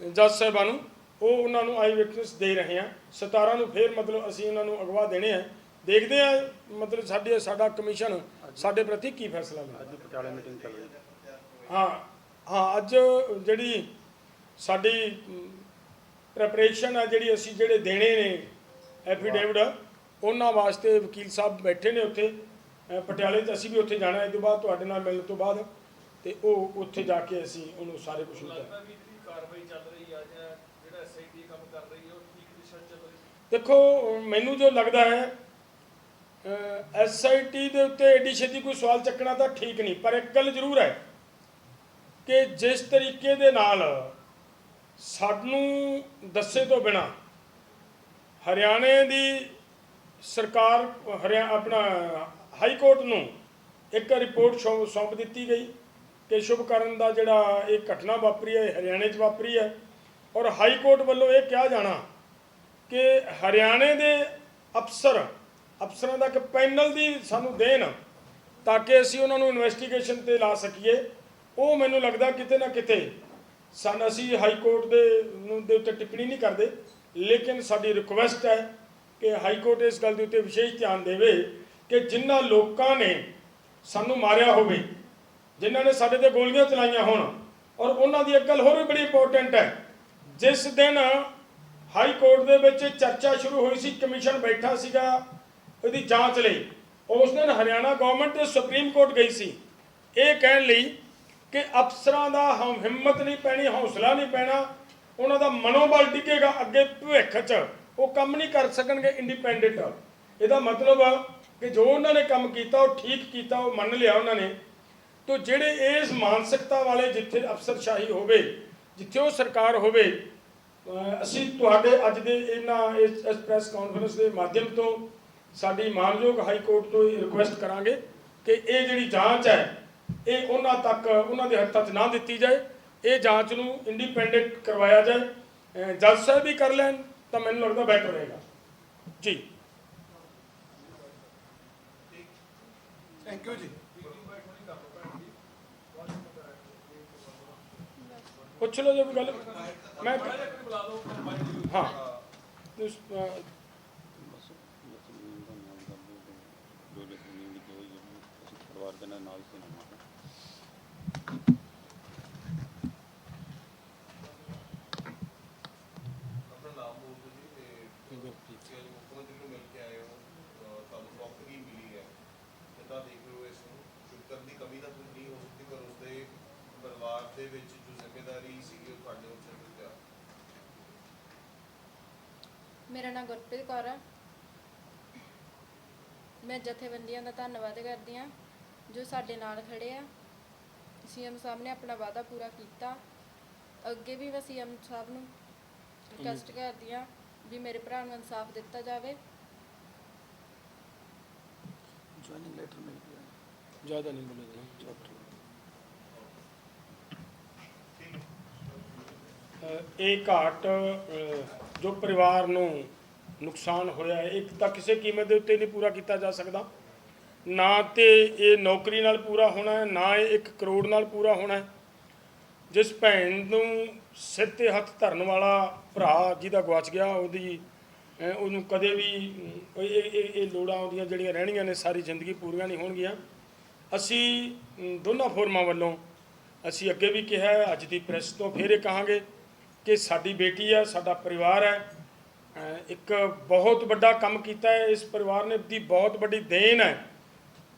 ਜੱਜ ਸਾਹਿਬਾਂ ਨੂੰ ਉਹ ਉਹਨਾਂ ਨੂੰ ਆਈ ਵਿਟਨੈਸ ਦੇ ਰਹੇ ਹਾਂ। 17 ਨੂੰ ਫੇਰ ਮਤਲਬ ਅਸੀਂ ਉਹਨਾਂ ਨੂੰ ਅਗਵਾ ਦੇਣੇ ਆ ਦੇਖਦੇ ਆ ਮਤਲਬ ਸਾਡੇ ਸਾਡਾ ਕਮਿਸ਼ਨ ਸਾਡੇ ਪ੍ਰਤੀ ਕੀ ਫੈਸਲਾ ਲੈਂਦਾ। ਅੱਜ ਪਟਿਆਲੇ ਮੀਟਿੰਗ ਚੱਲ ਰਹੀ ਹੈ। ਹਾਂ ਹਾਂ ਅੱਜ ਜਿਹੜੀ ਸਾਡੀ ਪ੍ਰੈਪਰੇਸ਼ਨ ਆ ਜਿਹੜੀ ਅਸੀਂ ਜਿਹੜੇ ਦੇਣੇ ਨੇ ਐਫੀਡੇਵਿਟ ਉਹਨਾਂ ਵਾਸਤੇ ਵਕੀਲ ਸਾਹਿਬ ਬੈਠੇ ਨੇ ਉੱਥੇ। ਪਟਿਆਲੇ 'ਚ ਅਸੀਂ ਵੀ ਉੱਥੇ ਜਾਣਾ ਹੈ ਤੋਂ ਬਾਅਦ ਤੁਹਾਡੇ ਨਾਲ ਮਿਲਣ ਤੋਂ ਬਾਅਦ ਤੇ ਉਹ ਉੱਥੇ ਜਾ ਕੇ ਅਸੀਂ ਉਹਨੂੰ ਸਾਰੇ ਕੁਝ ਲੱਗਦਾ ਵੀ ਜਿਹੜੀ ਕਾਰਵਾਈ ਚੱਲ ਰਹੀ ਆ ਜਾਂ ਜਿਹੜਾ ਐਸਆਈਟੀ ਕੰਮ ਕਰ ਰਹੀ ਹੈ ਉਹ ਠੀਕ ਦਿਸ਼ਾ 'ਚ ਚੱਲ ਰਹੀ ਹੈ ਦੇਖੋ ਮੈਨੂੰ ਜੋ ਲੱਗਦਾ ਹੈ ਐਸਆਈਟੀ ਦੇ ਉੱਤੇ ਏਡੀ ਛੇਤੀ ਕੋਈ ਸਵਾਲ ਚੱਕਣਾ ਤਾਂ ਠੀਕ ਨਹੀਂ ਪਰ ਇੱਕ ਗੱਲ ਜ਼ਰੂਰ ਹੈ ਕਿ ਜਿਸ ਤਰੀਕੇ ਦੇ ਨਾਲ ਸਾਨੂੰ ਦੱਸੇ ਤੋਂ ਬਿਨਾ ਹਰਿਆਣੇ ਦੀ ਸਰਕਾਰ ਹਰਿਆ ਆਪਣਾ ਹਾਈ ਕੋਰਟ ਨੂੰ ਇੱਕ ਰਿਪੋਰਟ ਸੌਂ- ਸੌਂਪ ਦਿੱਤੀ ਗਈ ਕਿ ਸ਼ੁਭਕਰਨ ਦਾ ਜਿਹੜਾ ਇਹ ਘਟਨਾ ਵਾਪਰੀ ਹੈ ਹਰਿਆਣੇ 'ਚ ਵਾਪਰੀ ਹੈ ਔਰ ਹਾਈ ਕੋਰਟ ਵੱਲੋਂ ਇਹ ਕਿਹਾ ਜਾਣਾ ਕਿ ਹਰਿਆਣੇ ਦੇ ਅਫਸਰ, ਅਫਸਰਾਂ ਦਾ ਇੱਕ ਪੈਨਲ ਦੀ ਸਾਨੂੰ ਦੇਣ ਤਾਂ ਕਿ ਅਸੀਂ ਉਹਨਾਂ ਨੂੰ ਇਨਵੈਸਟੀਗੇਸ਼ਨ ਤੇ ਲਾ ਸਕੀਏ। ਉਹ ਮੈਨੂੰ ਲੱਗਦਾ ਕਿਤੇ ਨਾ ਕਿਤੇ ਸਾਨੂੰ, ਅਸੀਂ ਹਾਈ ਕੋਰਟ ਦੇ ਨੂੰ, ਦੇ ਉੱਤੇ ਟਿੱਪਣੀ ਨਹੀਂ ਕਰਦੇ। ਲੇਕਿਨ ਸਾਡੀ ਰਿਕੁਐਸਟ ਹੈ ਕਿ ਹਾਈ ਕੋਰਟ ਇਸ ਗੱਲ ਦੇ ਉੱਤੇ ਵਿਸ਼ੇਸ਼ ਧਿਆਨ ਦੇਵੇ ਕਿ ਜਿਨ੍ਹਾਂ ਲੋਕਾਂ ਨੇ ਸਾਨੂੰ ਮਾਰਿਆ ਹੋਵੇ, ਜਿਨ੍ਹਾਂ ਨੇ ਸਾਡੇ ਤੇ ਗੋਲੀਆਂ ਚਲਾਈਆਂ ਹੋਣ, ਔਰ ਉਹਨਾਂ ਦੀ ਇੱਕ ਗੱਲ ਹੋਰ ਵੀ ਬੜੀ ਇੰਪੋਰਟੈਂਟ ਹੈ, ਜਿਸ ਦਿਨ ਹਾਈ ਕੋਰਟ ਦੇ ਵਿੱਚ ਚਰਚਾ ਸ਼ੁਰੂ ਹੋਈ ਸੀ, ਕਮਿਸ਼ਨ ਬੈਠਾ ਸੀਗਾ ਉਹਦੀ ਜਾਂਚ ਲਈ, ਉਸ ਦਿਨ ਹਰਿਆਣਾ ਗਵਰਨਮੈਂਟ ਤੇ ਸੁਪਰੀਮ ਕੋਰਟ ਗਈ ਸੀ। ਇਹ ਕਹਿਣ ਲਈ ਕਿ ਅਫਸਰਾਂ ਦਾ ਹਮ ਹਿੰਮਤ ਨਹੀਂ ਪੈਣੀ, ਹੌਸਲਾ ਨਹੀਂ ਪੈਣਾ, ਉਹਨਾਂ ਦਾ ਮਨੋਬਲ ਡਿੱਗੇਗਾ ਅੱਗੇ ਭਵਿੱਖ 'ਚ, ਉਹ ਕੰਮ ਨਹੀਂ ਕਰ ਸਕਣਗੇ ਇੰਡੀਪੈਂਡੈਂਟ ਇਹਦਾ ਮਤਲਬ ਕਿ ਜੋ ਉਹਨਾਂ ਨੇ ਕੰਮ ਕੀਤਾ, ਉਹ ਠੀਕ ਕੀਤਾ, ਉਹ ਮੰਨ ਲਿਆ ਉਹਨਾਂ ਨੇ, ਤੋ ਜਿਹੜੇ ਇਸ ਮਾਨਸਿਕਤਾ ਵਾਲੇ ਜਿੱਥੇ ਅਫਸਰਸ਼ਾਹੀ ਹੋਵੇ, ਜਿੱਥੇ ਉਹ ਸਰਕਾਰ ਹੋਵੇ ਅਸੀਂ ਤੁਹਾਡੇ ਅੱਜ ਦੇ ਇਹਨਾਂ ਇਸ ਇਸ ਪ੍ਰੈਸ ਕਾਨਫਰੰਸ ਦੇ ਮਾਧਿਅਮ ਤੋਂ ਸਾਡੀ ਮਾਨਯੋਗ ਹਾਈ ਕੋਰਟ ਤੋਂ ਇਹ ਰਿਕੁਐਸਟ ਕਰਾਂਗੇ ਕਿ ਇਹ ਜਿਹੜੀ ਜਾਂਚ ਹੈ, ਇਹ ਉਹਨਾਂ ਤੱਕ, ਉਹਨਾਂ ਦੇ ਹੱਥਾਂ 'ਚ ਨਾ ਦਿੱਤੀ ਜਾਏ, ਇਹ ਜਾਂਚ ਨੂੰ ਇੰਡੀਪੈਂਡੈਂਟ ਕਰਵਾਇਆ ਜਾਏ ਜੱਜ ਸਾਹਿਬ ਵੀ ਕਰ ਲੈਣ, ਤਾਂ ਮੈਨੂੰ ਲੱਗਦਾ ਬੈਟਰ ਰਹੇਗਾ। ਜੀ। ਥੈਂਕ ਯੂ ਜੀ। ਪੁੱਛ ਲਓ ਜੇ ਕੋਈ ਗੱਲ। ਮੈਂ ਬੁਲਾ ਲਓ ਕੰਬਾਈਨ ਹਾਂ ਉਸ, ਅਹ, ਪਰਿਵਾਰ ਦੇ ਨਾਲ ਨਾਲ ਸੀ ਨਾ ਆਪਣਾ ਨਾਮ ਬੋਲ ਦਿਓ ਜੀ ਤੇ ਤੁਸੀਂ ਅੱਜ ਮੁੱਖ ਮੰਤਰੀ ਨੂੰ ਮਿਲ ਕੇ ਆਏ ਹੋ ਅਹ ਤੁਹਾਨੂੰ ਨੌਕਰੀ ਮਿਲੀ ਹੈ ਕਿੱਦਾਂ ਦੇਖ ਰਹੇ ਹੋ ਇਸ ਨੂੰ ਸ਼ੁਕਰ ਦੀ ਕਮੀ ਤਾਂ ਪੂਰੀ ਨਹੀਂ ਹੋ ਸਕਦੀ ਪਰ ਉਸਦੇ ਪਰਿਵਾਰ ਦੇ ਵਿੱਚ ਜੋ ਜ਼ਿੰਮੇਵਾਰੀ ਸੀਗੀ ਉਹ ਤੁਹਾਡੇ ਉੱਤੇ ਦਿੱਤਾ ਮੇਰਾ ਨਾਮ ਗੁਰਪ੍ਰੀਤ ਕੌਰ ਆ। ਮੈਂ ਜਥੇਬੰਦੀਆਂ ਦਾ ਧੰਨਵਾਦ ਕਰਦੀ ਹਾਂ ਜੋ ਸਾਡੇ ਨਾਲ ਖੜੇ ਆ। ਸੀਐਮ ਸਾਹਿਬ ਨੇ ਆਪਣਾ ਵਾਅਦਾ ਪੂਰਾ ਕੀਤਾ। ਅੱਗੇ ਵੀ ਮੈਂ ਸੀਐਮ ਸਾਹਿਬ ਨੂੰ ਰਿਕਵੈਸਟ ਕਰਦੀ ਹਾਂ ਵੀ ਮੇਰੇ ਭਰਾ ਨੂੰ ਇਨਸਾਫ ਦਿੱਤਾ ਜਾਵੇ। ਜੁਆਇਨਿੰਗ ਲੈਟਰ ਮਿਲ ਗਿਆ। ਜ਼ਿਆਦਾ ਨਹੀਂ ਬੋਲੇਗਾ ਅਹ ਇਹ ਘਾਟ ਜੋ ਪਰਿਵਾਰ ਨੂੰ ਨੁਕਸਾਨ ਹੋਇਆ ਹੈ, ਇੱਕ ਤਾਂ ਕਿਸੇ ਕੀਮਤ ਦੇ ਉੱਤੇ ਨਹੀਂ ਪੂਰਾ ਕੀਤਾ ਜਾ ਸਕਦਾ। ਨਾ ਤੇ ਇਹ ਨੌਕਰੀ ਨਾਲ ਪੂਰਾ ਹੋਣਾ ਹੈ, ਨਾ ਇਹ 1 ਕਰੋੜ ਨਾਲ ਪੂਰਾ ਹੋਣਾ ਹੈ। ਜਿਸ ਭੈਣ ਨੂੰ ਸਿਰ ਤੇ ਹੱਥ ਧਰਨ ਵਾਲਾ ਭਰਾ ਜਿਹਦਾ ਗਵਾਚ ਗਿਆ, ਉਹਦੀ ਉਹਨੂੰ ਕਦੇ ਵੀ, ਇਹ ਇਹ ਲੋੜਾਂ ਉਹਦੀਆਂ ਜਿਹੜੀਆਂ ਰਹਿਣੀਆਂ ਨੇ, ਸਾਰੀ ਜ਼ਿੰਦਗੀ ਪੂਰੀਆਂ ਨਹੀਂ ਹੋਣਗੀਆਂ। ਅਸੀਂ ਦੋਨਾਂ ਫੋਰਮਾਂ ਵੱਲੋਂ ਅਸੀਂ ਅੱਗੇ ਵੀ ਕਿਹਾ ਅੱਜ ਦੀ ਪ੍ਰੈਸ ਤੋਂ ਫਿਰ ਇਹ ਕਹਾਂਗੇ। ਕਿ ਸਾਡੀ ਬੇਟੀ ਹੈ ਸਾਡਾ ਪਰਿਵਾਰ ਹੈ। ਇੱਕ ਬਹੁਤ ਵੱਡਾ ਕੰਮ ਕੀਤਾ ਹੈ। ਇਸ ਪਰਿਵਾਰ ਨੇ ਦੀ ਬਹੁਤ ਵੱਡੀ ਦੇਣ ਹੈ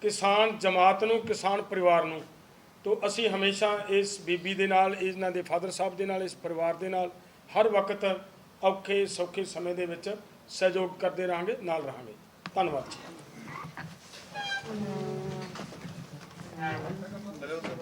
ਕਿਸਾਨ ਜਮਾਤ ਨੂੰ, ਕਿਸਾਨ ਪਰਿਵਾਰ ਨੂੰ। ਤੋਂ ਅਸੀਂ ਹਮੇਸ਼ਾ ਇਸ ਬੀਬੀ ਦੇ ਨਾਲ, ਇਹਨਾਂ ਦੇ ਫਾਦਰ ਸਾਹਿਬ ਦੇ ਨਾਲ, ਇਸ ਪਰਿਵਾਰ ਦੇ ਨਾਲ ਹਰ ਵਕਤ ਔਖੇ, ਸੌਖੇ ਸਮੇਂ ਦੇ ਵਿੱਚ ਸਹਿਯੋਗ ਕਰਦੇ ਰਹਾਂਗੇ, ਨਾਲ ਰਹਾਂਗੇ। ਧੰਨਵਾਦ ਜੀ।